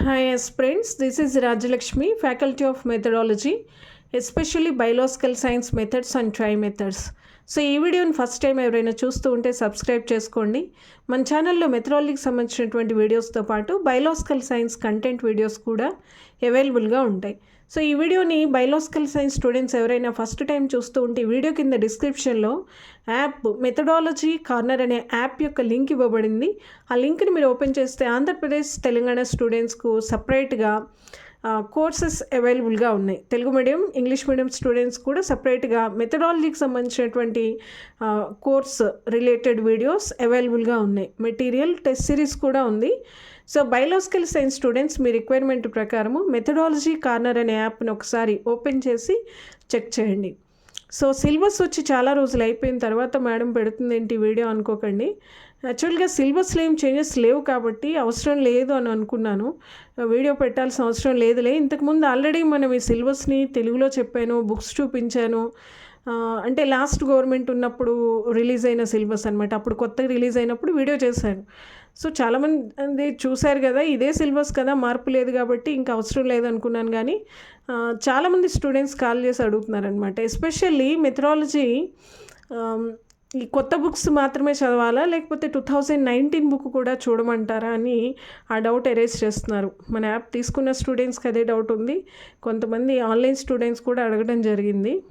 Hi, friends, this is Rajalakshmi, Faculty of Methodology, especially biological science methods and try methods. So ఈ వీడియోని first time ఎవరైనా చూస్తూ ఉంటే subscribe చేసుకోండి. మన ఛానల్లో మెథడాలజీకి సంబంధించినటువంటి వీడియోస్తో పాటు బయలాజికల్ సైన్స్ కంటెంట్ వీడియోస్ కూడా అవైలబుల్గా ఉంటాయి. సో ఈ వీడియోని బయలాజికల్ సైన్స్ స్టూడెంట్స్ ఎవరైనా ఫస్ట్ టైం చూస్తూ ఉంటే వీడియో కింద డిస్క్రిప్షన్లో యాప్ మెథడాలజీ కార్నర్ అనే యాప్ యొక్క లింక్ ఇవ్వబడింది. ఆ లింక్ని మీరు ఓపెన్ చేస్తే ఆంధ్రప్రదేశ్ తెలంగాణ స్టూడెంట్స్కు సపరేట్గా కోర్సెస్ అవైలబుల్గా ఉన్నాయి. Telugu medium English medium students కూడా సపరేట్గా మెథడాలజీకి సంబంధించినటువంటి కోర్స్ రిలేటెడ్ వీడియోస్ అవైలబుల్గా ఉన్నాయి. మెటీరియల్ టెస్ట్ సిరీస్ కూడా ఉంది. సో బయోలాజికల్ సైన్స్ స్టూడెంట్స్ మీ రిక్వైర్మెంట్ ప్రకారము మెథడాలజీ కార్నర్ అనే యాప్ని ఒకసారి ఓపెన్ చేసి చెక్ చేయండి. సో సిలబస్ వచ్చి చాలా రోజులు అయిపోయిన తర్వాత మేడం పెడుతుంది ఏంటి వీడియో అనుకోకండి. యాక్చువల్గా సిలబస్లో ఏం చేంజెస్ లేవు కాబట్టి అవసరం లేదు అని అనుకున్నాను. వీడియో పెట్టాల్సిన అవసరం లేదులే. ఇంతకుముందు ఆల్రెడీ మనం ఈ సిలబస్ని తెలుగులో చెప్పాను బుక్స్ చూపించాను. అంటే లాస్ట్ గవర్నమెంట్ ఉన్నప్పుడు రిలీజ్ అయిన సిలబస్ అనమాట అప్పుడు కొత్తగా రిలీజ్ అయినప్పుడు వీడియో చేశాను. సో చాలామంది చూశారు కదా ఇదే సిలబస్ కదా మార్పు లేదు కాబట్టి ఇంకా అవసరం లేదనుకున్నాను కానీ చాలామంది స్టూడెంట్స్ కాల్ చేసి అడుగుతున్నారనమాట ఎస్పెషల్లీ మెథడాలజీ ఈ కొత్త బుక్స్ మాత్రమే చదవాలా? లేకపోతే టూ థౌజండ్ నైన్టీన్ బుక్ కూడా చూడమంటారా అని ఆ డౌట్ ఎరేజ్ చేస్తున్నారు. మన యాప్ తీసుకున్న స్టూడెంట్స్కి అదే డౌట్ ఉంది. కొంతమంది ఆన్లైన్ స్టూడెంట్స్ కూడా అడగడం జరిగింది.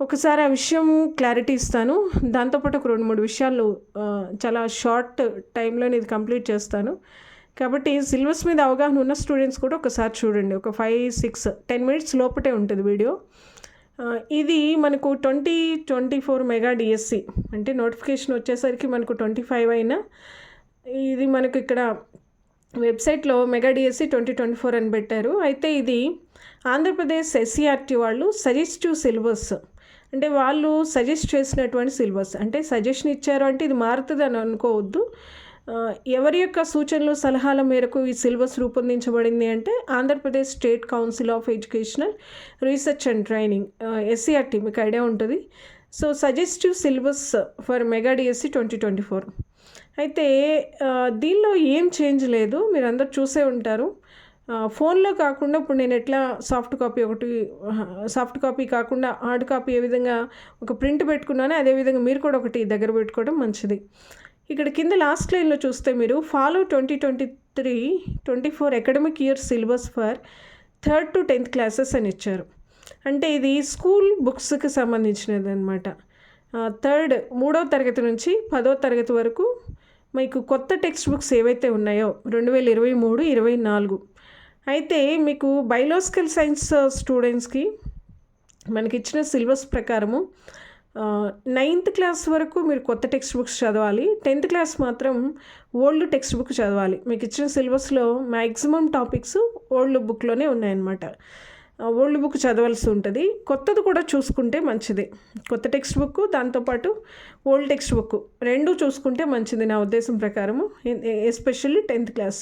ఒకసారి ఆ విషయం క్లారిటీ ఇస్తాను. దాంతోపాటు ఒక రెండు మూడు విషయాలు చాలా షార్ట్ టైంలో ఇది కంప్లీట్ చేస్తాను. కాబట్టి సిలబస్ మీద అవగాహన ఉన్న స్టూడెంట్స్ కూడా ఒకసారి చూడండి. ఒక ఫైవ్ సిక్స్ టెన్ మినిట్స్ లోపటే ఉంటుంది వీడియో. ఇది మనకు twenty twenty four mega DSC. అంటే నోటిఫికేషన్ వచ్చేసరికి మనకు ట్వంటీ ఫైవ్ అయినా ఇది మనకు ఇక్కడ వెబ్సైట్లో mega DSC twenty twenty four అని పెట్టారు. అయితే ఇది ఆంధ్రప్రదేశ్ ఎస్సీఆర్టీ వాళ్ళు సజెస్టివ్ సిలబస్. అంటే వాళ్ళు సజెస్ట్ చేసినటువంటి సిలబస్. అంటే సజెషన్ ఇచ్చారు అంటే ఇది మారుతుంది అని అనుకోవద్దు. ఎవరి యొక్క సూచనలు సలహాల మేరకు ఈ సిలబస్ రూపొందించబడింది అంటే Andhra Pradesh state council of educational research and training SCERT మీకు ఐడియా ఉంటుంది. So suggestive syllabus for mega DSC twenty twenty four. అయితే దీనిలో ఏం చేంజ్ లేదు మీరు అందరు చూసే ఉంటారు. ఫోన్లో కాకుండా ఇప్పుడు నేను ఎట్లా సాఫ్ట్ కాపీ ఒకటి సాఫ్ట్ కాపీ కాకుండా హార్డ్ కాపీ ఏ విధంగా ఒక ప్రింట్ పెట్టుకున్నానో అదేవిధంగా మీరు కూడా ఒకటి దగ్గర పెట్టుకోవడం మంచిది. ఇక్కడ కింద లాస్ట్ లైన్లో చూస్తే మీరు follow twenty twenty three twenty four academic year syllabus for third to tenth classes అని ఇచ్చారు. అంటే ఇది స్కూల్ బుక్స్కి సంబంధించినది అనమాట థర్డ్ మూడవ తరగతి నుంచి పదవ తరగతి వరకు మీకు కొత్త టెక్స్ట్ బుక్స్ ఏవైతే ఉన్నాయో రెండు వేల ఇరవై మూడు ఇరవై నాలుగు అయితే మీకు బయోలాజికల్ సైన్స్ స్టూడెంట్స్కి మనకి ఇచ్చిన సిలబస్ ప్రకారము నైన్త్ క్లాస్ వరకు మీరు కొత్త టెక్స్ట్ బుక్స్ చదవాలి. టెన్త్ క్లాస్ మాత్రం ఓల్డ్ టెక్స్ట్ బుక్ చదవాలి. మీకు ఇచ్చిన సిలబస్లో మ్యాక్సిమం టాపిక్స్ ఓల్డ్ బుక్లోనే ఉన్నాయన్నమాట. ఓల్డ్ బుక్ చదవాల్సి ఉంటుంది. కొత్తది కూడా చూసుకుంటే మంచిది. కొత్త టెక్స్ట్ బుక్ దాంతోపాటు ఓల్డ్ టెక్స్ట్ బుక్ రెండు చూసుకుంటే మంచిది నా ఉద్దేశం ప్రకారము ఎస్పెషల్లీ టెన్త్ క్లాస్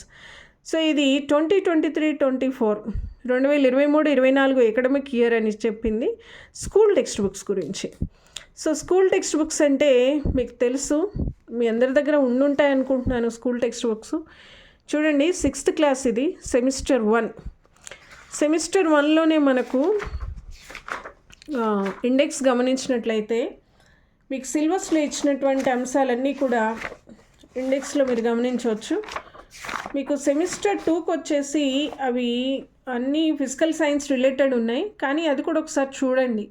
సో ఇది twenty twenty three twenty four రెండు వేల ఇరవై మూడు ఇరవై నాలుగు ఎకడమిక్ ఇయర్ అని చెప్పింది స్కూల్ టెక్స్ట్ బుక్స్ గురించి. సో స్కూల్ టెక్స్ట్ బుక్స్ అంటే మీకు తెలుసు. మీ అందరి దగ్గర ఉండుంటాయి అనుకుంటున్నాను స్కూల్ టెక్స్ట్ బుక్స్. చూడండి సిక్స్త్ క్లాస్ ఇది సెమిస్టర్ వన్. సెమిస్టర్ వన్లోనే మనకు ఇండెక్స్ గమనించినట్లయితే మీకు సిలబస్లో ఇచ్చినటువంటి అంశాలన్నీ కూడా ఇండెక్స్లో మీరు గమనించవచ్చు. మీకు సెమిస్టర్ టూకి వచ్చేసి అవి అన్నీ ఫిజికల్ సైన్స్ రిలేటెడ్ ఉన్నాయి. కానీ అది కూడా ఒకసారి చూడండి.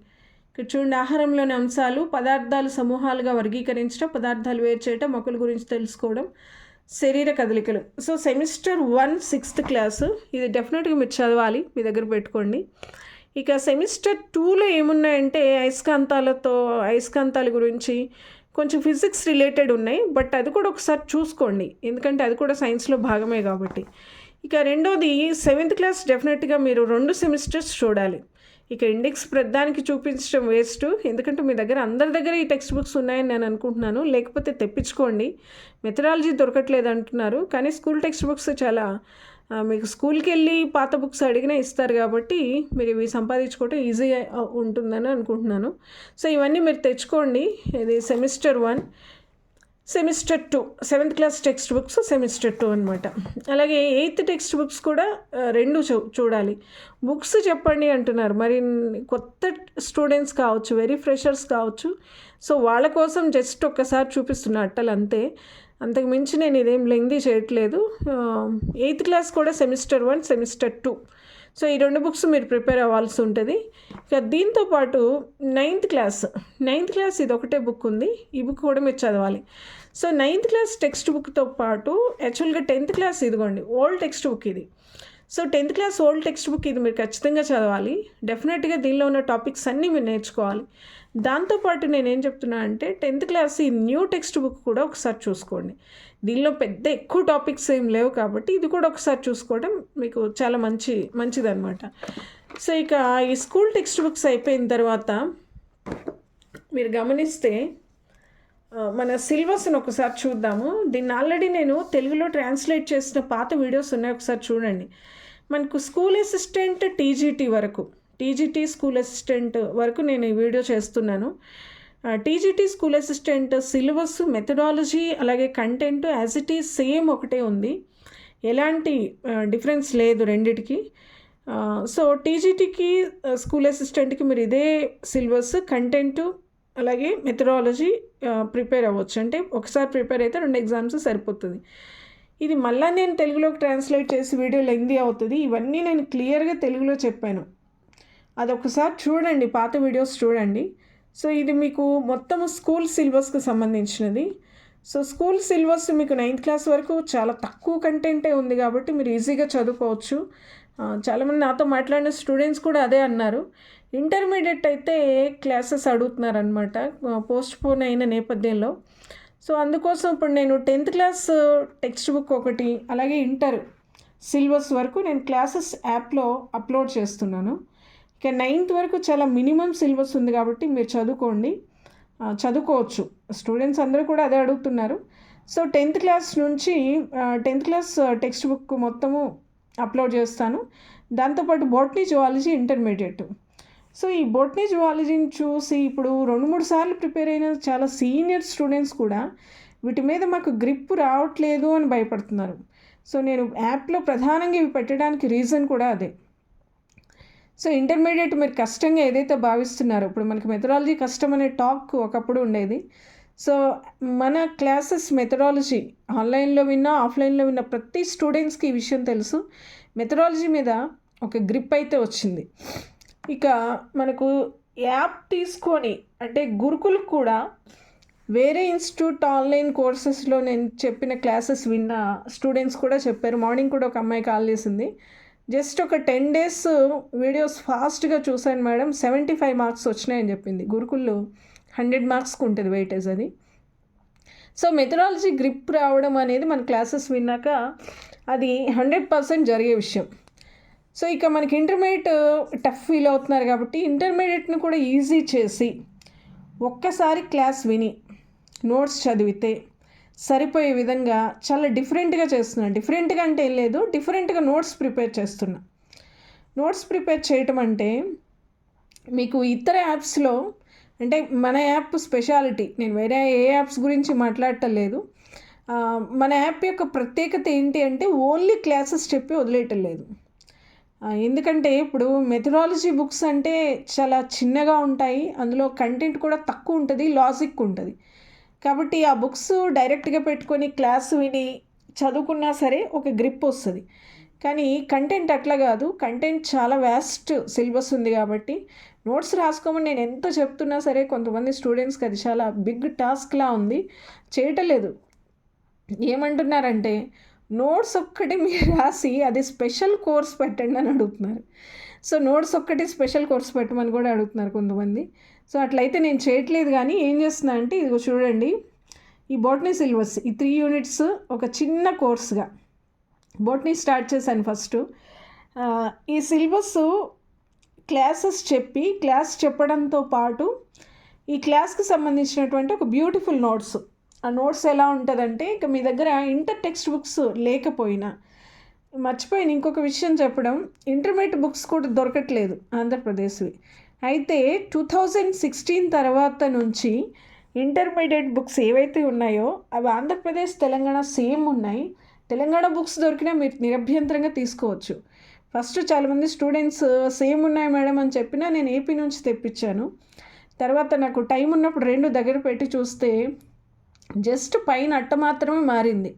ఇక్కడ చూడండి ఆహారంలోని అంశాలు పదార్థాలు సమూహాలుగా వర్గీకరించడం పదార్థాలు వేరు చేయటం మొక్కల గురించి తెలుసుకోవడం శరీర కదలికలు. So semester one sixth class. ఇది డెఫినెట్గా మీరు చదవాలి మీ దగ్గర పెట్టుకోండి. ఇక సెమిస్టర్ టూలో ఏమున్నాయంటే అయస్కాంతాలతో అయస్కాంతాల గురించి కొంచెం ఫిజిక్స్ రిలేటెడ్ ఉన్నాయి బట్ అది కూడా ఒకసారి చూసుకోండి. ఎందుకంటే అది కూడా సైన్స్లో భాగమే కాబట్టి. ఇక రెండోది సెవెంత్ క్లాస్ డెఫినెట్గా మీరు రెండు సెమిస్టర్స్ చూడాలి. ఇక ఇండెక్స్ ప్రధానికి చూపించడం వేస్ట్. ఎందుకంటే మీ దగ్గర అందరి దగ్గర ఈ టెక్స్ట్ బుక్స్ ఉన్నాయని నేను అనుకుంటున్నాను. లేకపోతే తెప్పించుకోండి. మెథడాలజీ దొరకట్లేదు అంటున్నారు. కానీ స్కూల్ టెక్స్ట్ బుక్స్ చాలా మీకు స్కూల్కి వెళ్ళి పాత బుక్స్ అడిగినా ఇస్తారు కాబట్టి మీరు ఇవి సంపాదించుకోవటం ఈజీ ఉంటుందని అనుకుంటున్నాను. సో ఇవన్నీ మీరు తెచ్చుకోండి. ఇది semester one. Semester two seventh class textbooks semester two అనమాట అలాగే ఎయిత్ టెక్స్ట్ బుక్స్ కూడా రెండు చూ చూడాలి. బుక్స్ చెప్పండి అంటున్నారు. మరి కొత్త స్టూడెంట్స్ కావచ్చు వెరీ ఫ్రెషర్స్ కావచ్చు. సో వాళ్ళ కోసం జస్ట్ ఒక్కసారి చూపిస్తున్న అట్టలు అంతే. అంతకు మించి నేను ఇదేం లెంగ్దీ చేయట్లేదు. ఎయిత్ క్లాస్ కూడా semester one semester two. So ఈ రెండు బుక్స్ మీరు ప్రిపేర్ అవ్వాల్సి ఉంటుంది. ఇక దీంతో పాటు నైన్త్ క్లాస్. నైన్త్ క్లాస్ ఇది ఒకటే బుక్ ఉంది. ఈ బుక్ కూడా మీరు చదవాలి. సో నైన్త్ క్లాస్ టెక్స్ట్ బుక్తో పాటు యాక్చువల్గా టెన్త్ క్లాస్ ఇదిగోండి ఓల్డ్ టెక్స్ట్ బుక్ ఇది. So tenth class old textbook ఇది మీరు ఖచ్చితంగా చదవాలి. డెఫినెట్గా దీనిలో ఉన్న టాపిక్స్ అన్నీ మీరు నేర్చుకోవాలి. దాంతోపాటు నేను ఏం చెప్తున్నా అంటే టెన్త్ క్లాస్ ఈ న్యూ టెక్స్ట్ బుక్ కూడా ఒకసారి చూసుకోండి. దీనిలో పెద్ద ఎక్కువ టాపిక్స్ ఏం లేవు కాబట్టి ఇది కూడా ఒకసారి చూసుకోవడం మీకు చాలా మంచి మంచిదన్నమాట. సో ఇక ఈ స్కూల్ టెక్స్ట్ బుక్స్ అయిపోయిన తర్వాత మీరు గమనిస్తే మన సిలబస్ని ఒకసారి చూద్దాము. దీన్ని ఆల్రెడీ నేను తెలుగులో ట్రాన్స్లేట్ చేసిన పాత వీడియోస్ ఉన్నాయి ఒకసారి చూడండి. మనకు స్కూల్ అసిస్టెంట్ టీజీటీ వరకు టీజీటీ స్కూల్ అసిస్టెంట్ వరకు నేను ఈ వీడియో చేస్తున్నాను. TGT school assistant syllabus methodology అలాగే content as it is same ఒకటే ఉంది. ఎలాంటి డిఫరెన్స్ లేదు రెండిటికి. సో టీజీటీకి స్కూల్ అసిస్టెంట్కి మీరు ఇదే సిలబస్ కంటెంట్ అలాగే మెథడాలజీ ప్రిపేర్ అవ్వచ్చు. అంటే ఒకసారి ప్రిపేర్ అయితే రెండు ఎగ్జామ్స్ సరిపోతుంది. ఇది మళ్ళీ నేను తెలుగులోకి ట్రాన్స్లేట్ చేసి వీడియో లెంగ్దీ అవుతుంది. ఇవన్నీ నేను క్లియర్గా తెలుగులో చెప్పాను. అదొకసారి చూడండి పాత వీడియోస్ చూడండి. సో ఇది మీకు మొత్తం స్కూల్ సిలబస్కు సంబంధించినది. సో స్కూల్ సిలబస్ మీకు నైన్త్ క్లాస్ వరకు చాలా తక్కువ కంటెంటే ఉంది కాబట్టి మీరు ఈజీగా చదువుకోవచ్చు. చాలామంది నాతో మాట్లాడిన స్టూడెంట్స్ కూడా అదే అన్నారు. ఇంటర్మీడియట్ అయితే క్లాసెస్ అడుగుతున్నారనమాట పోస్ట్ పోన్ అయిన నేపథ్యంలో. సో అందుకోసం ఇప్పుడు నేను టెన్త్ క్లాస్ టెక్స్ట్ బుక్ ఒకటి అలాగే ఇంటర్ సిలబస్ వరకు నేను క్లాసెస్ యాప్లో అప్లోడ్ చేస్తున్నాను. ఇక నైన్త్ వరకు చాలా మినిమం సిలబస్ ఉంది కాబట్టి మీరు చదువుకోండి. చదువుకోవచ్చు. స్టూడెంట్స్ అందరూ కూడా అదే అడుగుతున్నారు. సో టెన్త్ క్లాస్ నుంచి టెన్త్ క్లాస్ టెక్స్ట్ బుక్ మొత్తము అప్లోడ్ చేస్తాను. దాంతోపాటు బోటనీ జువాలజీ ఇంటర్మీడియట్ సో ఈ బోటనీ జువాలజీని చూసి ఇప్పుడు రెండు మూడు సార్లు ప్రిపేర్ అయిన చాలా సీనియర్ స్టూడెంట్స్ కూడా వీటి మీద మాకు గ్రిప్ రావట్లేదు అని భయపడుతున్నారు. సో నేను యాప్లో ప్రధానంగా ఇవి పెట్టడానికి రీజన్ కూడా అదే. సో ఇంటర్మీడియట్ మీరు కష్టంగా ఏదైతే భావిస్తున్నారో ఇప్పుడు మనకి మెథడాలజీ కష్టం అనే టాక్ ఒకప్పుడు ఉండేది. సో మన క్లాసెస్ మెథడాలజీ ఆన్లైన్లో విన్నా ఆఫ్లైన్లో విన్న ప్రతి స్టూడెంట్స్కి ఈ విషయం తెలుసు. మెథడాలజీ మీద ఒక గ్రిప్ అయితే వచ్చింది. ఇక మనకు యాప్ తీసుకొని అంటే గురుకులు కూడా వేరే ఇన్స్టిట్యూట్ ఆన్లైన్ కోర్సెస్లో నేను చెప్పిన క్లాసెస్ విన్న స్టూడెంట్స్ కూడా చెప్పారు. మార్నింగ్ కూడా ఒక అమ్మాయి కాల్ చేసింది. జస్ట్ ఒక టెన్ డేస్ వీడియోస్ ఫాస్ట్గా చూశాను మేడం. సెవెంటీ ఫైవ్ మార్క్స్ వచ్చినాయని చెప్పింది. గురుకుల్లో హండ్రెడ్ మార్క్స్కి ఉంటుంది వెయిటేజ్ అది. సో మెథడాలజీ గ్రిప్ రావడం అనేది మన క్లాసెస్ విన్నాక అది హండ్రెడ్ పర్సెంట్ జరిగే విషయం. సో ఇక మనకి ఇంటర్మీడియట్ టఫ్ ఫీల్ అవుతున్నారు కాబట్టి ఇంటర్మీడియట్ని కూడా ఈజీ చేసి ఒక్కసారి క్లాస్ విని నోట్స్ చదివితే సరిపోయే విధంగా చాలా డిఫరెంట్గా చేస్తున్నా. డిఫరెంట్గా అంటే ఏం లేదు డిఫరెంట్గా నోట్స్ ప్రిపేర్ చేస్తున్నా. నోట్స్ ప్రిపేర్ చేయటం అంటే మీకు ఇతర యాప్స్లో అంటే మన యాప్ స్పెషాలిటీ నేను వేరే ఏ యాప్స్ గురించి మాట్లాడటం లేదు. మన యాప్ యొక్క ప్రత్యేకత ఏంటి అంటే ఓన్లీ క్లాసెస్ చెప్పి వదిలేయటం లేదు. ఎందుకంటే ఇప్పుడు మెథడాలజీ బుక్స్ అంటే చాలా చిన్నగా ఉంటాయి అందులో కంటెంట్ కూడా తక్కువ ఉంటుంది లాజిక్ ఉంటుంది. కాబట్టి ఆ బుక్స్ డైరెక్ట్గా పెట్టుకొని క్లాస్ విని చదువుకున్నా సరే ఒక గ్రిప్ వస్తుంది. కానీ కంటెంట్ అట్లా కాదు. కంటెంట్ చాలా వ్యాస్ట్ సిలబస్ ఉంది కాబట్టి నోట్స్ రాసుకోమని నేను ఎంత చెప్తున్నా సరే కొంతమంది స్టూడెంట్స్కి అది చాలా బిగ్ టాస్క్లా ఉంది. చేయటం లేదు ఏమంటున్నారంటే నోట్స్ ఒక్కటి మీరు రాసి అది స్పెషల్ కోర్స్ పెట్టండి అని అడుగుతున్నారు. సో నోట్స్ ఒక్కటి స్పెషల్ కోర్స్ పెట్టమని కూడా అడుగుతున్నారు కొంతమంది. సో అట్లయితే నేను చేయట్లేదు కానీ ఏం చేస్తున్నా అంటే ఇదిగో చూడండి. ఈ బోటనీ సిలబస్ ఈ త్రీ యూనిట్స్ ఒక చిన్న కోర్స్గా బోటనీ స్టార్ట్ చేశాను ఫస్ట్ ఈ సిలబస్ క్లాసెస్ చెప్పి క్లాస్ చెప్పడంతో పాటు ఈ క్లాస్కి సంబంధించినటువంటి ఒక బ్యూటిఫుల్ నోట్స్ ఆ నోట్స్ ఎలా ఉంటుందంటే ఇక మీ దగ్గర ఇంటర్ టెక్స్ట్ బుక్స్ లేకపోయినా మర్చిపోయిన ఇంకొక విషయం చెప్పడం ఇంటర్మీడియట్ బుక్స్ కూడా దొరకట్లేదు ఆంధ్రప్రదేశ్వి. అయితే టూ థౌజండ్ సిక్స్టీన్ తర్వాత నుంచి ఇంటర్మీడియట్ బుక్స్ ఏవైతే ఉన్నాయో అవి ఆంధ్రప్రదేశ్ తెలంగాణ సేమ్ ఉన్నాయి. తెలంగాణ బుక్స్ దొరికినా మీరు నిరభ్యంతరంగా తీసుకోవచ్చు. ఫస్ట్ చాలామంది స్టూడెంట్స్ సేమ్ ఉన్నాయి మేడం అని చెప్పినా నేను ఏపీ నుంచి తెప్పించాను. తర్వాత నాకు టైం ఉన్నప్పుడు రెండు దగ్గర పెట్టి చూస్తే జస్ట్ పైన అట్ట మాత్రమే మారింది.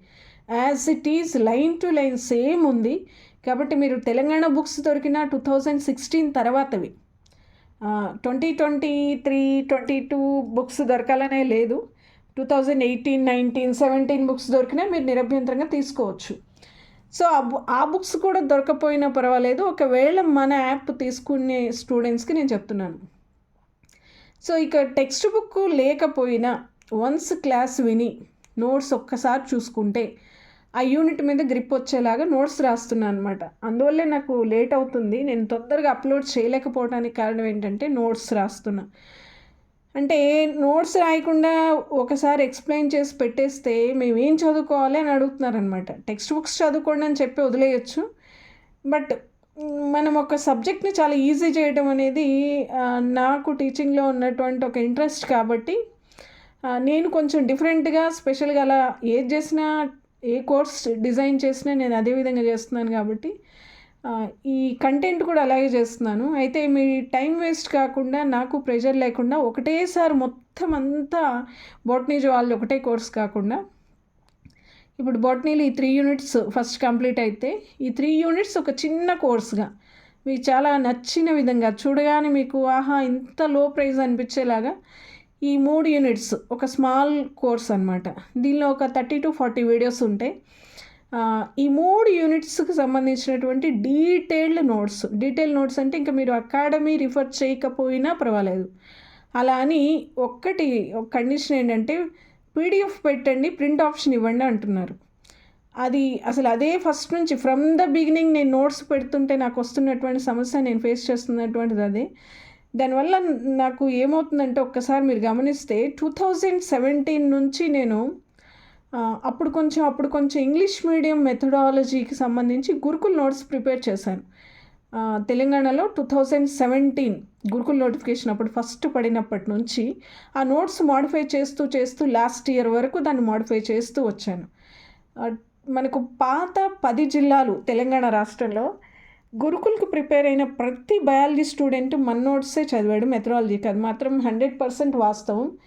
As it is line to line same ఉంది. కాబట్టి మీరు తెలంగాణ బుక్స్ దొరికిన two thousand sixteen తర్వాతవి. Twenty twenty three twenty two books దొరకాలనే లేదు. Two thousand eighteen nineteen seventeen books దొరికినా మీరు నిరభ్యంతరంగా తీసుకోవచ్చు. సో ఆ బు ఆ బుక్స్ కూడా దొరకపోయినా పర్వాలేదు. ఒకవేళ మన యాప్ తీసుకునే స్టూడెంట్స్కి నేను చెప్తున్నాను. సో ఇక టెక్స్ట్ బుక్ లేకపోయినా వన్స్ క్లాస్ విని నోట్స్ ఒక్కసారి చూసుకుంటే ఆ యూనిట్ మీద గ్రిప్ వచ్చేలాగా నోట్స్ రాస్తున్నాను అనమాట అందువల్లే నాకు లేట్ అవుతుంది. నేను తొందరగా అప్లోడ్ చేయలేకపోవడానికి కారణం ఏంటంటే నోట్స్ రాస్తున్నా. అంటే నోట్స్ రాయకుండా ఒకసారి ఎక్స్ప్లెయిన్ చేసి పెట్టేస్తే మేము ఏం చదువుకోవాలి అని అడుగుతున్నారనమాట టెక్స్ట్ బుక్స్ చదువుకోండి అని చెప్పి వదిలేయచ్చు. బట్ మనం ఒక సబ్జెక్ట్ని చాలా ఈజీ చేయడం అనేది నాకు టీచింగ్లో ఉన్నటువంటి ఒక ఇంట్రెస్ట్ కాబట్టి నేను కొంచెం డిఫరెంట్గా స్పెషల్గా అలా ఏది చేసినా ఏ కోర్స్ డిజైన్ చేసినా నేను అదే విధంగా చేస్తున్నాను కాబట్టి ఈ కంటెంట్ కూడా అలాగే చేస్తున్నాను. అయితే మీ టైం వేస్ట్ కాకుండా నాకు ప్రెషర్ లేకుండా ఒకటేసారి మొత్తం అంతా బోటనీ వాళ్ళు ఒకటే కోర్స్ కాకుండా ఇప్పుడు బోటనీలు ఈ త్రీ యూనిట్స్ ఫస్ట్ కంప్లీట్ అయితే ఈ త్రీ యూనిట్స్ ఒక చిన్న కోర్స్గా మీకు చాలా నచ్చిన విధంగా చూడగానే మీకు ఆహా ఇంత లో ప్రైజ్ అనిపించేలాగా ఈ మూడు యూనిట్స్ ఒక స్మాల్ కోర్స్ అనమాట దీనిలో ఒక థర్టీ టు ఫార్టీ వీడియోస్ ఉంటాయి. ఈ మూడు యూనిట్స్కి సంబంధించినటువంటి డీటెయిల్డ్ నోట్స్ డీటెయిల్ నోట్స్ అంటే ఇంకా మీరు అకాడమీ రిఫర్ చేయకపోయినా పర్వాలేదు. అలా అని ఒక్కటి ఒక కండిషన్ ఏంటంటే పీడిఎఫ్ పెట్టండి ప్రింట్ ఆప్షన్ ఇవ్వండి అంటున్నారు. అది అసలు అదే ఫస్ట్ నుంచి ఫ్రమ్ ద బిగినింగ్ నేను నోట్స్ పెడుతుంటే నాకు వస్తున్నటువంటి సమస్య నేను ఫేస్ చేస్తున్నటువంటిది అదే. దానివల్ల నాకు ఏమవుతుందంటే ఒక్కసారి మీరు గమనిస్తే టూ థౌజండ్ సెవెంటీన్ నుంచి నేను అప్పుడు కొంచెం అప్పుడు కొంచెం ఇంగ్లీష్ మీడియం మెథడాలజీకి సంబంధించి గురుకుల్ నోట్స్ ప్రిపేర్ చేశాను. తెలంగాణలో two thousand seventeen Gurukul notification అప్పుడు ఫస్ట్ పడినప్పటి నుంచి ఆ నోట్స్ మాడిఫై చేస్తూ చేస్తూ లాస్ట్ ఇయర్ వరకు దాన్ని మాడిఫై చేస్తూ వచ్చాను. మనకు పాత పది జిల్లాలు తెలంగాణ రాష్ట్రంలో గురుకుల్కి ప్రిపేర్ అయిన ప్రతి బయాలజీ స్టూడెంట్ మన నోట్సే చదివాడు మెథడాలజీకి. అది మాత్రం హండ్రెడ్ పర్సెంట్ వాస్తవం.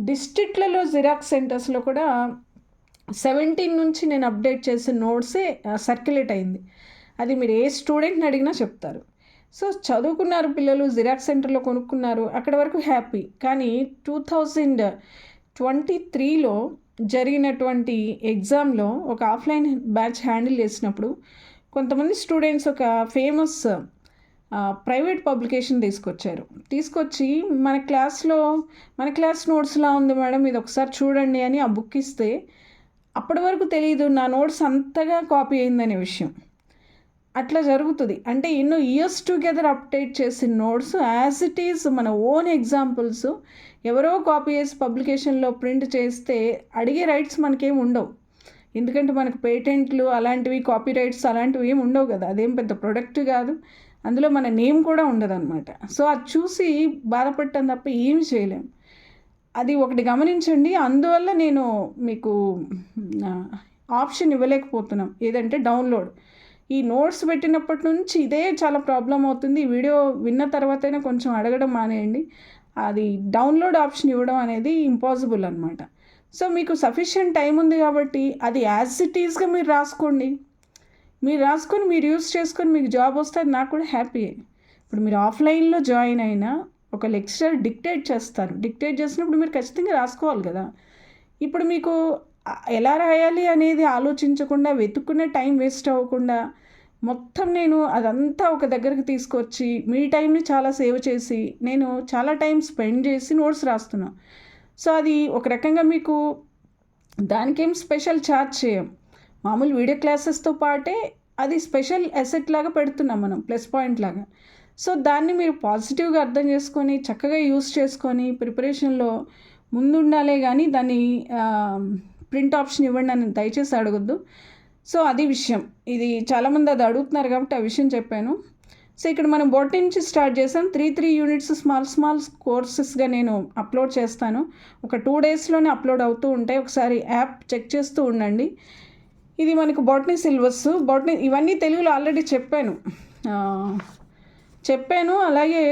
డిస్ట్రిక్ట్లలో జిరాక్స్ సెంటర్స్లో కూడా సెవెంటీన్ నుంచి నేను అప్డేట్ చేసిన నోట్సే సర్క్యులేట్ అయింది. అది మీరు ఏ స్టూడెంట్ని అడిగినా చెప్తారు. సో చదువుకున్నారు పిల్లలు జిరాక్స్ సెంటర్లో కొనుక్కున్నారు అక్కడ వరకు హ్యాపీ. కానీ టూ థౌజండ్ ట్వంటీ త్రీలో జరిగినటువంటి ఎగ్జామ్లో ఒక ఆఫ్లైన్ బ్యాచ్ హ్యాండిల్ చేసినప్పుడు కొంతమంది స్టూడెంట్స్ ఒక ఫేమస్ ప్రైవేట్ పబ్లికేషన్ తీసుకొచ్చారు. తీసుకొచ్చి మన క్లాస్లో మన క్లాస్ నోట్స్లా ఉంది మేడం ఇది ఒకసారి చూడండి అని ఆ బుక్ ఇస్తే అప్పటి వరకు తెలియదు నా నోట్స్ అంతగా కాపీ అయిందనే విషయం. అట్లా జరుగుతుంది. అంటే ఎన్నో ఇయర్స్ టుగెదర్ అప్డేట్ చేసిన నోట్స్ యాజ్ ఇట్ ఈజ్ మన ఓన్ ఎగ్జాంపుల్స్ ఎవరో కాపీ చేసి పబ్లికేషన్లో ప్రింట్ చేస్తే అడిగే రైట్స్ మనకేం ఉండవు. ఎందుకంటే మనకు పేటెంట్లు అలాంటివి కాపీ రైట్స్ అలాంటివి ఏమి ఉండవు కదా. అదేం పెద్ద ప్రొడక్ట్ కాదు. అందులో మన నేమ్ కూడా ఉండదన్నమాట. సో అది చూసి బాధపడటం తప్ప ఏమి చేయలేం. అది ఒకటి గమనించండి. అందువల్ల నేను మీకు ఆప్షన్ ఇవ్వలేకపోతున్నాం. ఏదంటే డౌన్లోడ్ ఈ నోట్స్ పెట్టినప్పటి నుంచి ఇదే చాలా ప్రాబ్లం అవుతుంది. ఈ వీడియో విన్న తర్వాతైనా కొంచెం అడగడం మానేయండి. అది డౌన్లోడ్ ఆప్షన్ ఇవ్వడం అనేది ఇంపాసిబుల్ అనమాట సో మీకు సఫిషియంట్ టైం ఉంది కాబట్టి అది యాజ్ ఇట్ ఈస్గా మీరు రాసుకోండి. మీరు రాసుకొని మీరు యూస్ చేసుకొని మీకు జాబ్ వస్తే అది నాకు కూడా హ్యాపీ ఇప్పుడు మీరు ఆఫ్లైన్లో జాయిన్ అయినా ఒక లెక్చరర్ డిక్టేట్ చేస్తారు. డిక్టేట్ చేసినప్పుడు మీరు ఖచ్చితంగా రాసుకోవాలి కదా. ఇప్పుడు మీకు ఎలా రాయాలి అనేది ఆలోచించకుండా వెతుక్కునే టైం వేస్ట్ అవ్వకుండా మొత్తం నేను అదంతా ఒక దగ్గరికి తీసుకొచ్చి మీ టైంని చాలా సేవ్ చేసి నేను చాలా టైం స్పెండ్ చేసి నోట్స్ రాస్తున్నాను సో అది ఒక రకంగా మీకు దానికేం స్పెషల్ ఛార్జ్ చేయం. మామూలు వీడియో క్లాసెస్తో పాటే అది స్పెషల్ ఎసెట్ లాగా పెడుతున్నాం మనం ప్లస్ పాయింట్ లాగా. సో దాన్ని మీరు పాజిటివ్గా అర్థం చేసుకొని చక్కగా యూస్ చేసుకొని ప్రిపరేషన్లో ముందుండాలే కానీ దాన్ని ప్రింట్ ఆప్షన్ ఇవ్వండి అని దయచేసి అడగొద్దు. సో అది విషయం. ఇది చాలామంది అది అడుగుతున్నారు కాబట్టి ఆ విషయం చెప్పాను. సో ఇక్కడ మనం బొట్టి నుంచి స్టార్ట్ చేసాం? Three three units small small కోర్సెస్గా నేను అప్లోడ్ చేస్తాను. ఒక టూ డేస్లోనే అప్లోడ్ అవుతూ ఉంటాయి. ఒకసారి యాప్ చెక్ చేస్తూ ఉండండి. ఇది మనకు బాటనీ సిలబస్. బాటనీ ఇవన్నీ తెలుగులో ఆల్రెడీ చెప్పాను. చెప్పాను. అలాగే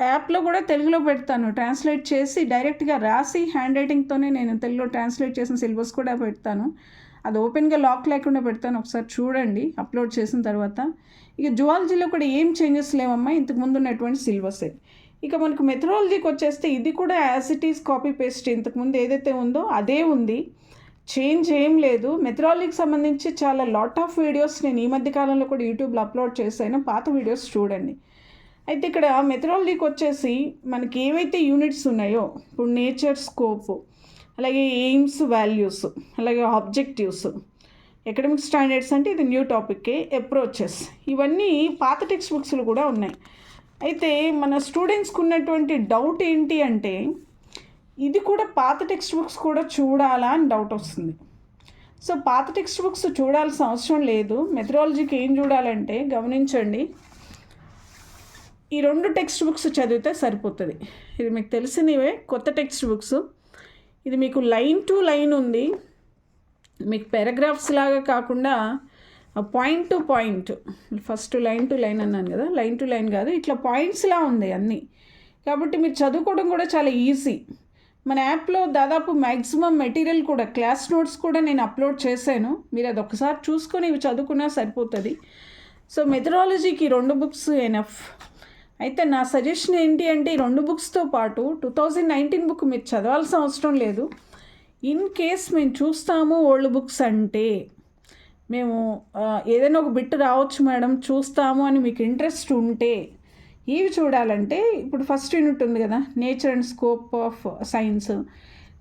యాప్లో కూడా తెలుగులో పెడతాను. ట్రాన్స్లేట్ చేసి డైరెక్ట్గా రాసి హ్యాండ్ రైటింగ్తోనే నేను తెలుగులో ట్రాన్స్లేట్ చేసిన సిలబస్ కూడా పెడతాను. అది ఓపెన్గా లాక్ లేకుండా పెడతాను. ఒకసారి చూడండి. అప్లోడ్ చేసిన తర్వాత. ఇక జువాలజీలో కూడా ఏం చేంజెస్ లేవమ్మా? ఇంతకు ముందు ఉన్నటువంటి సిలబసే ఇక మనకు మెథడాలజీకి వచ్చేస్తే ఇది కూడా as it is copy paste. ఇంతకుముందు ఏదైతే ఉందో అదే ఉంది. చేంజ్ ఏం లేదు. మెథడాలజీకి సంబంధించి చాలా లాట్ ఆఫ్ వీడియోస్ నేను ఈ మధ్య కాలంలో కూడా యూట్యూబ్లో అప్లోడ్ చేశాను. పాత వీడియోస్ చూడండి. అయితే ఇక్కడ మెథడాలజీకి వచ్చేసి మనకి ఏవైతే యూనిట్స్ ఉన్నాయో ఇప్పుడు నేచర్ స్కోప్ అలాగే ఎయిమ్స్ వాల్యూస్ అలాగే ఆబ్జెక్టివ్స్ ఎకడమిక్ స్టాండర్డ్స్ అంటే ఇది న్యూ టాపిక్కే అప్రోచెస్ ఇవన్నీ పాత టెక్స్ట్ బుక్స్లు కూడా ఉన్నాయి. అయితే మన స్టూడెంట్స్కి ఉన్నటువంటి డౌట్ ఏంటి అంటే ఇది కూడా పాత టెక్స్ట్ బుక్స్ కూడా చూడాలా అని డౌట్ వస్తుంది. సో పాత టెక్స్ట్ బుక్స్ చూడాల్సిన అవసరం లేదు. మెథడాలజీకి ఏం చూడాలంటే గమనించండి. ఈ రెండు టెక్స్ట్ బుక్స్ చదివితే సరిపోతుంది. ఇది మీకు తెలిసినవే కొత్త టెక్స్ట్ బుక్స్ ఇది మీకు లైన్ టు లైన్ ఉంది. మీకు పారాగ్రాఫ్స్ లాగా కాకుండా point to point first line to line అన్నాను కదా లైన్ టు లైన్ కాదు ఇట్లా పాయింట్స్లా ఉంది అన్నీ. కాబట్టి మీరు చదువుకోవడం కూడా చాలా ఈజీ మన యాప్లో దాదాపు మ్యాక్సిమం మెటీరియల్ కూడా క్లాస్ నోట్స్ కూడా నేను అప్లోడ్ చేశాను. మీరు అది ఒకసారి చూసుకొని ఇవి చదువుకున్నా సరిపోతుంది. సో మెథడాలజీకి రెండు బుక్స్ ఎనఫ్ అయితే నా సజెషన్ ఏంటి అంటే ఈ రెండు బుక్స్తో పాటు టూ థౌజండ్ నైన్టీన్ బుక్ మీరు చదవాల్సిన అవసరం లేదు. ఇన్ కేస్ మేము చూస్తాము ఓల్డ్ బుక్స్ అంటే మేము ఏదైనా ఒక బిట్ రావచ్చు మేడం చూస్తాము అని మీకు ఇంట్రెస్ట్ ఉంటే ఇవి చూడాలంటే ఇప్పుడు ఫస్ట్ యూనిట్ ఉంది కదా nature and scope of science.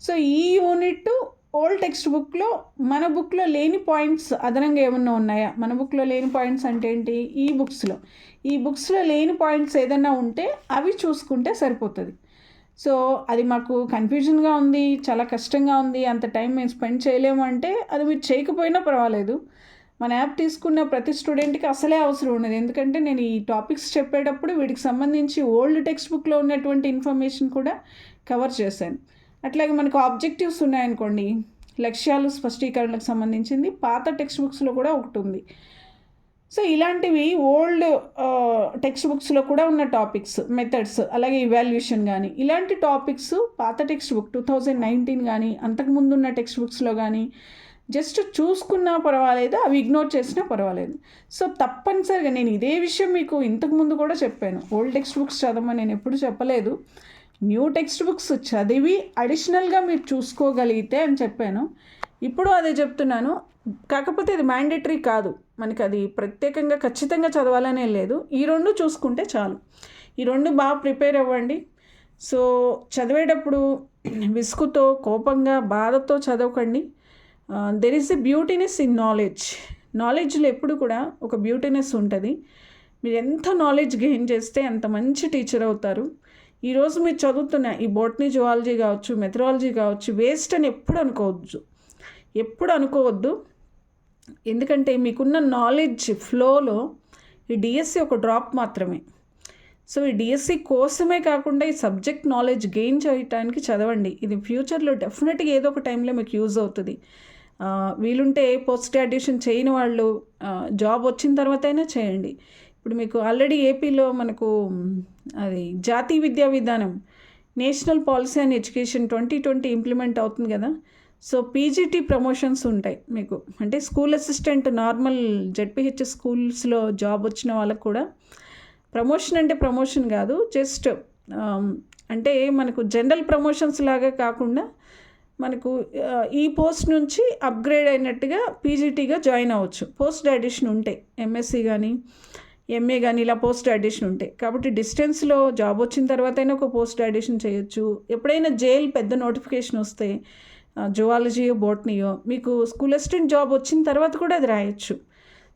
So ఈ యూనిట్ ఓల్డ్ టెక్స్ట్ బుక్లో మన బుక్లో లేని పాయింట్స్ అదనంగా ఏమన్నా ఉన్నాయా? మన బుక్లో లేని పాయింట్స్ అంటే ఏంటి? ఈ బుక్స్లో. ఈ బుక్స్లో లేని పాయింట్స్ ఏదన్నా ఉంటే అవి చూసుకుంటే సరిపోతుంది. సో అది మాకు కన్ఫ్యూజన్గా ఉంది చాలా కష్టంగా ఉంది అంత టైం మేము స్పెండ్ చేయలేము అంటే అది మీరు చేయకపోయినా పర్వాలేదు. మన యాప్ తీసుకున్న ప్రతి స్టూడెంట్కి అసలే అవసరం ఉండదు. ఎందుకంటే నేను ఈ టాపిక్స్ చెప్పేటప్పుడు వీటికి సంబంధించి ఓల్డ్ టెక్స్ట్ బుక్లో ఉన్నటువంటి ఇన్ఫర్మేషన్ కూడా కవర్ చేశాను. అట్లాగే మనకు ఆబ్జెక్టివ్స్ ఉన్నాయనుకోండి లక్ష్యాలు స్పష్టీకరణలకు సంబంధించింది పాత టెక్స్ట్ బుక్స్లో కూడా ఒకటి ఉంది. సో ఇలాంటివి ఓల్డ్ టెక్స్ట్ బుక్స్లో కూడా ఉన్న టాపిక్స్ మెథడ్స్ అలాగే ఇవాల్యుయేషన్ కానీ ఇలాంటి టాపిక్స్ పాత text book two thousand nineteen కానీ అంతకుముందు ఉన్న టెక్స్ట్ బుక్స్లో కానీ జస్ట్ చూసుకున్నా పర్వాలేదు అవి ఇగ్నోర్ చేసినా పర్వాలేదు. సో తప్పనిసరిగా నేను ఇదే విషయం మీకు ఇంతకుముందు కూడా చెప్పాను. ఓల్డ్ టెక్స్ట్ బుక్స్ చదవమని నేను ఎప్పుడు చెప్పలేదు. న్యూ టెక్స్ట్ బుక్స్ చదివి అడిషనల్గా మీరు చూసుకోగలిగితే అని చెప్పాను. ఇప్పుడు అదే చెప్తున్నాను. కాకపోతే ఇది మ్యాండేటరీ కాదు. మనకి అది ప్రత్యేకంగా ఖచ్చితంగా చదవాలనే లేదు. ఈ రెండు చూసుకుంటే చాలు. ఈ రెండు బాగా ప్రిపేర్ అవ్వండి. సో చదివేటప్పుడు విసుగుతో కోపంగా బాధతో చదవకండి. There is a beautyness in knowledge నాలెడ్జ్లో ఎప్పుడు కూడా ఒక బ్యూటీనెస్ ఉంటుంది. మీరు ఎంత నాలెడ్జ్ గెయిన్ చేస్తే అంత మంచి టీచర్ అవుతారు. ఈరోజు మీరు చదువుతున్న ఈ బోటనీ జువాలజీ కావచ్చు మెథరాలజీ కావచ్చు వేస్ట్ అని ఎప్పుడు అనుకోవచ్చు ఎప్పుడు అనుకోవద్దు. ఎందుకంటే మీకున్న నాలెడ్జ్ ఫ్లోలో ఈ డిఎస్సి ఒక డ్రాప్ మాత్రమే. సో ఈ డిఎస్సి కోసమే కాకుండా ఈ సబ్జెక్ట్ నాలెడ్జ్ గెయిన్ చేయటానికి చదవండి. ఇది ఫ్యూచర్లో డెఫినెట్గా ఏదో ఒక టైంలో మీకు యూజ్ అవుతుంది. వీలుంటే పోస్ట్ గ్రాడ్యుయేషన్ చేయని వాళ్ళు జాబ్ వచ్చిన తర్వాత అయినా చేయండి. ఇప్పుడు మీకు ఆల్రెడీ ఏపీలో మనకు అది జాతీయ విద్యా విధానం national policy and education twenty twenty implement అవుతుంది కదా. సో పీజీటీ ప్రమోషన్స్ ఉంటాయి మీకు. అంటే స్కూల్ అసిస్టెంట్ నార్మల్ జెడ్పిహెచ్ స్కూల్స్లో జాబ్ వచ్చిన వాళ్ళకు కూడా ప్రమోషన్ అంటే ప్రమోషన్ కాదు జస్ట్ um, అంటే మనకు జనరల్ ప్రమోషన్స్ లాగా కాకుండా మనకు uh, ఈ పోస్ట్ నుంచి అప్గ్రేడ్ అయినట్టుగా పీజీటీగా జాయిన్ అవ్వచ్చు. పోస్ట్ అడిషన్ ఉంటాయి ఎంఎస్సి కానీ ఎంఏ కానీ ఇలా పోస్ట్ అడిషన్ ఉంటాయి కాబట్టి డిస్టెన్స్లో జాబ్ వచ్చిన తర్వాత అయినా ఒక పోస్ట్ అడిషన్ చేయొచ్చు. ఎప్పుడైనా జైల్ పెద్ద నోటిఫికేషన్ వస్తే జువాలజీయో బోటనీయో మీకు స్కూల్ అసిస్టెంట్ జాబ్ వచ్చిన తర్వాత కూడా అది రాయొచ్చు.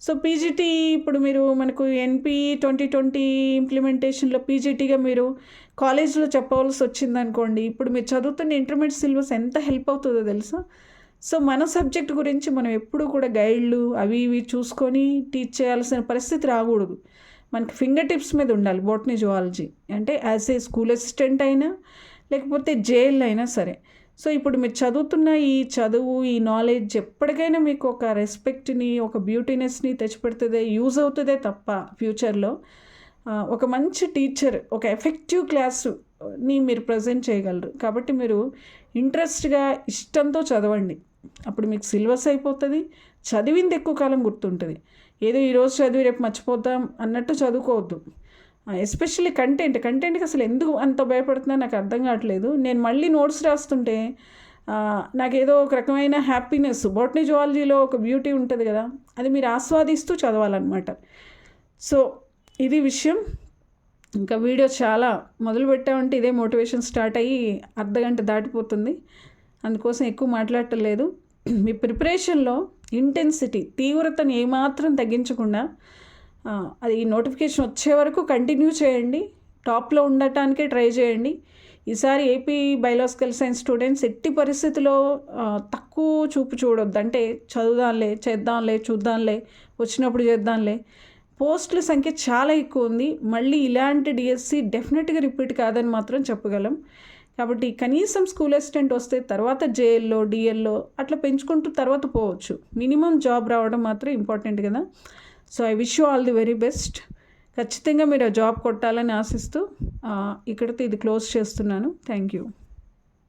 సో పీజీటీ ఇప్పుడు మీరు మనకు ఎన్పి ట్వంటీ ట్వంటీ ఇంప్లిమెంటేషన్లో పీజీటీగా మీరు కాలేజ్లో చెప్పవలసి వచ్చింది అనుకోండి ఇప్పుడు మీరు చదువుతున్న ఇంటర్మీడియట్ సిలబస్ ఎంత హెల్ప్ అవుతుందో తెలుసా? సో మన సబ్జెక్ట్ గురించి మనం ఎప్పుడూ కూడా గైడ్లు అవి ఇవి చూసుకొని టీచ్ చేయాల్సిన పరిస్థితి రాకూడదు. మనకి ఫింగర్ టిప్స్ మీద ఉండాలి బోటనీ జువాలజీ. అంటే యాజ్ ఏ స్కూల్ అసిస్టెంట్ అయినా లేకపోతే జైల్ అయినా సరే. సో ఇప్పుడు మీరు చదువుతున్న ఈ చదువు ఈ నాలెడ్జ్ ఎప్పటికైనా మీకు ఒక రెస్పెక్ట్ని ఒక బ్యూటీనెస్ని తెచ్చిపెడుతుందే యూజ్ అవుతుందే తప్ప ఫ్యూచర్లో ఒక మంచి టీచర్ ఒక ఎఫెక్టివ్ క్లాస్ని మీరు ప్రజెంట్ చేయగలరు. కాబట్టి మీరు ఇంట్రెస్ట్గా ఇష్టంతో చదవండి. అప్పుడు మీకు సిలబస్ అయిపోతుంది చదివింది ఎక్కువ కాలం గుర్తుంటుంది. ఏదో ఈరోజు చదివి రేపు మర్చిపోతాం అన్నట్టు చదువుకోవద్దు. ఎస్పెషల్లీ కంటెంట్ కంటెంట్కి అసలు ఎందుకు అంత భయపడుతున్నా నాకు అర్థం కావట్లేదు. నేను మళ్ళీ నోట్స్ రాస్తుంటే నాకేదో ఒక రకమైన హ్యాపీనెస్ బోటనీ జువాలజీలో ఒక బ్యూటీ ఉంటుంది కదా అది మీరు ఆస్వాదిస్తూ చదవాలన్నమాట. సో ఇది విషయం. ఇంకా వీడియో చాలా మొదలు పెట్టామంటే ఇదే మోటివేషన్ స్టార్ట్ అయ్యి అర్ధగంట దాటిపోతుంది. అందుకోసం ఎక్కువ మాట్లాడటం లేదు. మీ ప్రిపరేషన్లో ఇంటెన్సిటీ తీవ్రతను ఏమాత్రం తగ్గించకుండా అది నోటిఫికేషన్ వచ్చే వరకు కంటిన్యూ చేయండి. టాప్లో ఉండటానికే ట్రై చేయండి. ఈసారి ఏపీ బయలాజికల్ సైన్స్ స్టూడెంట్స్ ఎట్టి పరిస్థితిలో తక్కువ చూపు చూడొద్దు. అంటే చదువుదాంలే చేద్దాంలే చూద్దాంలే వచ్చినప్పుడు చేద్దాంలే. పోస్టుల సంఖ్య చాలా ఎక్కువ ఉంది. మళ్ళీ ఇలాంటి డిఎస్సి డెఫినెట్గా రిపీట్ కాదని మాత్రం చెప్పగలం. కాబట్టి కనీసం స్కూల్ అసిస్టెంట్ వస్తే తర్వాత జేఎల్లో డిఎల్లో అట్లా పెంచుకుంటూ తర్వాత పోవచ్చు. మినిమం జాబ్ రావడం మాత్రం ఇంపార్టెంట్ కదా. So I wish you all the very best ఖచ్చితంగా మీరు ఆ జాబ్ కొట్టాలని ఆశిస్తూ ఇక్కడితో ఇది క్లోజ్ చేస్తున్నాను. Thank you